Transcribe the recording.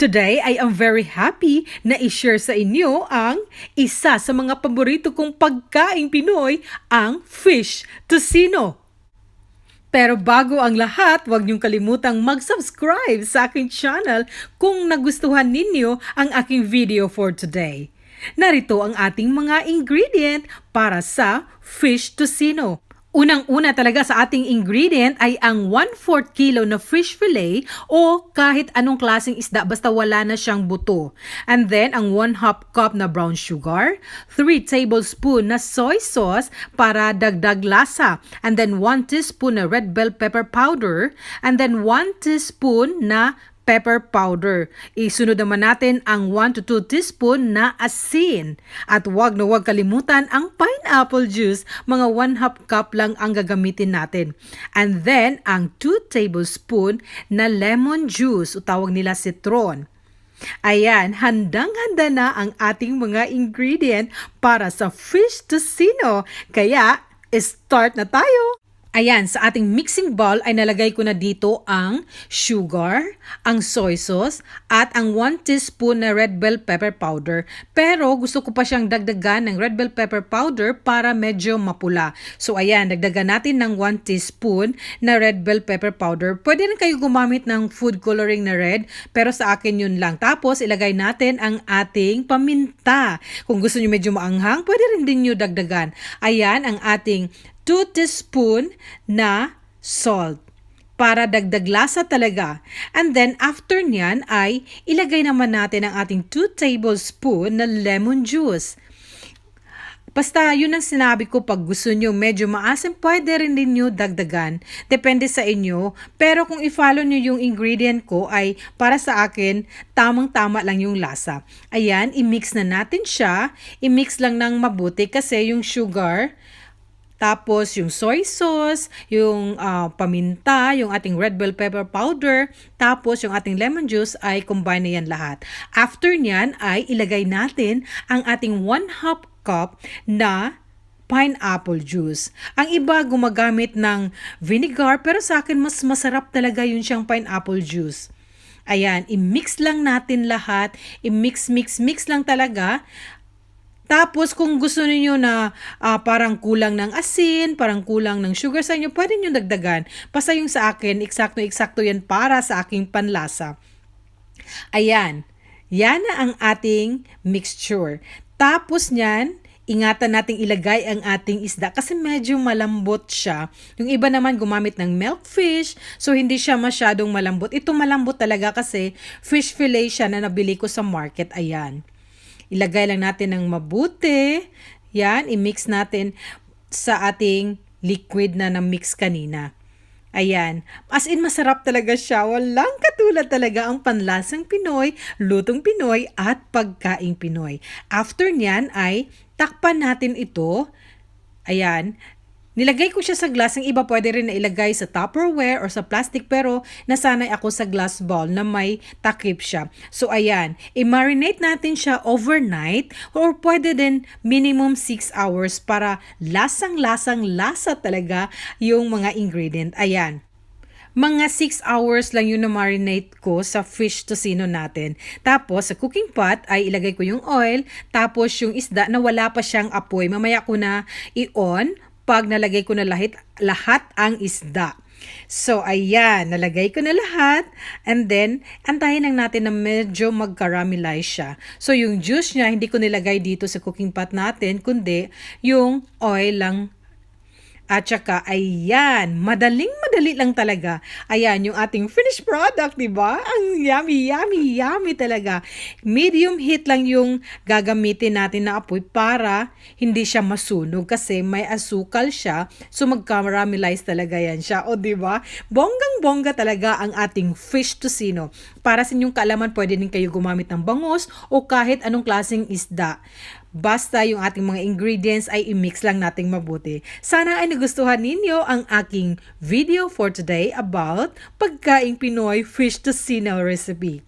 Today, I am very happy na i-share sa inyo ang isa sa mga paborito kong pagkaing Pinoy, ang fish tocino. Pero bago ang lahat, huwag niyong kalimutang mag-subscribe sa aking channel kung nagustuhan ninyo ang aking video for today. Narito ang ating mga ingredient para sa fish tocino. Unang-una talaga sa ating ingredient ay ang 1/4 kilo na fish fillet o kahit anong klaseng isda basta wala na siyang buto. And then ang 1 half cup na brown sugar, 3 tablespoon na soy sauce para dagdag lasa, and then 1 teaspoon na red bell pepper powder, and then 1 teaspoon na pepper powder. Isunod naman natin ang 1 to 2 teaspoon na asin. At huwag na huwag kalimutan ang pineapple juice. Mga 1 half cup lang ang gagamitin natin. And then, ang 2 tablespoon na lemon juice o tawag nila citron. Ayan, handang-handa na ang ating mga ingredient para sa fish tocino. Kaya, start na tayo! Ayan, sa ating mixing bowl ay nalagay ko na dito ang sugar, ang soy sauce, at ang 1 teaspoon na red bell pepper powder. Pero gusto ko pa siyang dagdagan ng red bell pepper powder para medyo mapula. So ayan, dagdagan natin ng 1 teaspoon na red bell pepper powder. Pwede rin kayo gumamit ng food coloring na red, pero sa akin yun lang. Tapos ilagay natin ang ating paminta. Kung gusto niyo medyo maanghang, pwede rin din niyo dagdagan. Ayan ang ating 2 teaspoon na salt para dagdag lasa talaga. And then after niyan ay ilagay naman natin ang ating 2 tablespoon na lemon juice. Basta yun ang sinabi ko pag gusto nyo medyo maasim, pwede rin din nyo dagdagan. Depende sa inyo. Pero kung i-follow nyo yung ingredient ko ay para sa akin, tamang-tama lang yung lasa. Ayan, i-mix na natin siya. I-mix lang ng mabuti kasi yung sugar, tapos yung soy sauce, yung uh, paminta, yung ating red bell pepper powder, tapos yung ating lemon juice ay combine na yan lahat. After nyan ay ilagay natin ang ating 1 half cup na pineapple juice. Ang iba gumagamit ng vinegar pero sa akin mas masarap talaga yung siyang pineapple juice. Ayan, i-mix lang natin lahat. I-mix, mix, mix lang talaga. Tapos kung gusto niyo na uh, parang kulang ng asin, parang kulang ng sugar sa inyo, pwede niyo dagdagan. Basta yung sa akin, eksakto-eksakto yan para sa aking panlasa. Ayan. Yan na ang ating mixture. Tapos niyan, ingatan nating ilagay ang ating isda kasi medyo malambot siya. Yung iba naman gumamit ng milk fish, so hindi siya masyadong malambot. Ito malambot talaga kasi fish fillet siya na nabili ko sa market. Ayan. Ilagay lang natin ng mabuti. Yan, i-mix natin sa ating liquid na na-mix kanina. Ayan. As in, masarap talaga siya. Walang katulad talaga ang panlasang Pinoy, lutong Pinoy, at pagkaing Pinoy. After niyan ay takpan natin ito. Ayan. Nilagay ko siya sa glass. Ang iba pwede rin na ilagay sa Tupperware or sa plastic pero nasanay ako sa glass bowl na may takip siya. So ayan, i-marinate natin siya overnight or pwede din minimum 6 hours para lasang-lasang lasa talaga yung mga ingredient. Ayan. Mga 6 hours lang yung na-marinate ko sa fish tocino natin. Tapos, sa cooking pot ay ilagay ko yung oil. Tapos, yung isda na wala pa siyang apoy. Mamaya ko na i-on pag nalagay ko na lahat, lahat ang isda. So, ayan, nalagay ko na lahat. And then, antayin lang natin na medyo mag-caramelize siya. So, yung juice niya, hindi ko nilagay dito sa cooking pot natin, kundi yung oil lang at saka, ayan, madaling-madali lang talaga. Ayan, yung ating finished product, di ba? Ang yummy, yummy, yummy talaga. Medium heat lang yung gagamitin natin na apoy para hindi siya masunog kasi may asukal siya. So, mag-caramelize talaga yan siya. O, di ba? Bonggang-bongga talaga ang ating fish tocino. Para sa inyong kaalaman, pwede din kayo gumamit ng bangus o kahit anong klaseng isda. Basta yung ating mga ingredients ay i-mix lang nating mabuti. Sana ay nagustuhan ninyo ang aking video for today about pagkaing Pinoy fish tocino recipe.